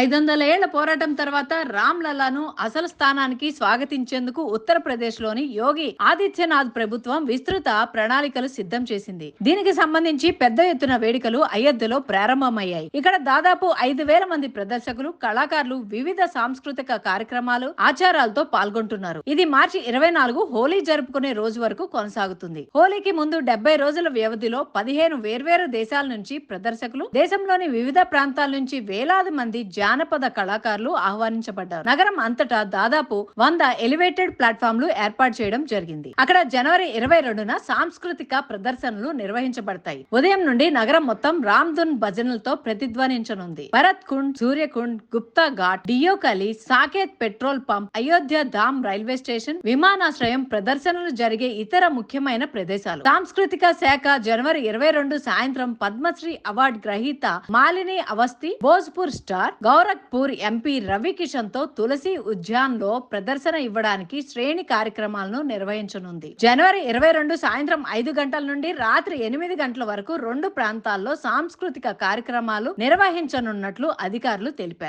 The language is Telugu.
ఐదు వందల ఏళ్ళ పోరాటం తర్వాత రామ్ లల్లాను అసలు స్థానానికి స్వాగతించేందుకు ఉత్తరప్రదేశ్లోని యోగి ఆదిత్యనాథ్ ప్రభుత్వం విస్తృత ప్రణాళికలు సిద్ధం చేసింది. దీనికి సంబంధించి పెద్ద ఎత్తున వేడుకలు అయోధ్యలో ప్రారంభమయ్యాయి. ఇక్కడ దాదాపు ఐదు వేల మంది ప్రదర్శకులు కళాకారులు వివిధ సాంస్కృతిక కార్యక్రమాలు ఆచారాలతో పాల్గొంటున్నారు. ఇది మార్చి ఇరవై నాలుగు హోలీ జరుపుకునే రోజు వరకు కొనసాగుతుంది. హోలీకి ముందు డెబ్బై రోజుల వ్యవధిలో పదిహేను వేర్వేరు దేశాల నుంచి ప్రదర్శకులు దేశంలోని వివిధ ప్రాంతాల నుంచి వేలాది మంది జానపద కళాకారులు ఆహ్వానించబడ్డారు. నగరం అంతటా దాదాపు వంద ఎలివేటెడ్ ప్లాట్ఫామ్లు ఏర్పాటు చేయడం జరిగింది. అక్కడ జనవరి ఇరవై రెండున సాంస్కృతిక ప్రదర్శనలు నిర్వహించబడతాయి. ఉదయం నుండి నగరం మొత్తం రామ్ధున్ భజనలతో ప్రతిధ్వనించనుంది. Bharat Kund Suryakund Gupta Ghat Deokali Saket petrol pump Ayodhya Dham railway station విమానాశ్రయం ప్రదర్శనలు జరిగే ఇతర ముఖ్యమైన ప్రదేశాలు. సాంస్కృతిక శాఖ జనవరి ఇరవై రెండు సాయంత్రం పద్మశ్రీ అవార్డు గ్రహీత మాలిని అవస్థి భోజ్పూర్ స్టార్ గోరఖ్పూర్ ఎంపీ రవికిషన్తో తో తులసి ఉద్యాన్లో ప్రదర్శన ఇవ్వడానికి శ్రేణి కార్యక్రమాలను నిర్వహించనుంది. జనవరి ఇరవై రెండు సాయంత్రం ఐదు గంటల నుండి రాత్రి ఎనిమిది గంటల వరకు రెండు ప్రాంతాల్లో సాంస్కృతిక కార్యక్రమాలు నిర్వహించనున్నట్లు అధికారులు తెలిపారు.